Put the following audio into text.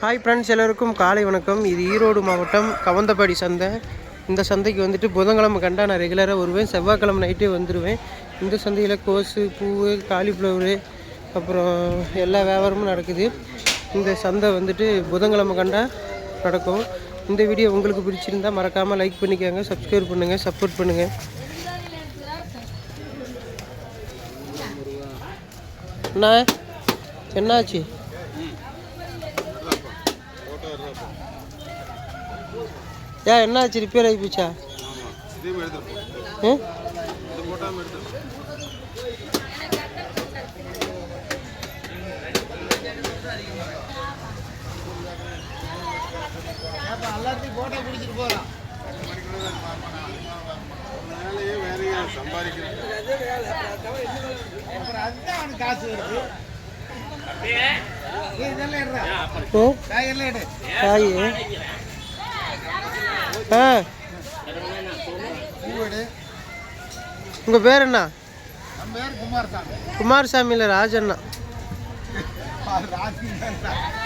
Hi friends எல்லோருக்கும் காலை வணக்கம். இது ஈரோடு மாவட்டம் கவந்தபாடி சந்தை. இந்த சந்தைக்கு வந்துட்டு புதன்கிழமை கண்டா நான் ரெகுலராக வருவேன். செவ்வாய்க்கிழமை நைட்டே வந்துடுவேன் இந்த சந்தையில் கோஸு பூவு காலிஃப்ளவரு அப்புறம் எல்லா வியாபாரமும் நடக்குது. இந்த சந்தை வந்துட்டு புதன்கிழமை கண்டா நடக்கும். இந்த வீடியோ உங்களுக்கு பிடிச்சிருந்தா மறக்காமல் லைக் பண்ணிக்கோங்க சப்ஸ்கிரைப் பண்ணுங்கள் சப்போர்ட் பண்ணுங்கள் அண்ணா என்னாச்சு? ஏன் என்னாச்சு? ரிப்பேர் ஆகி போச்சா? ம்? காய் உங்கள் பேர் என்ன? குமாரசாமி. இல்லை ராஜண்ணா.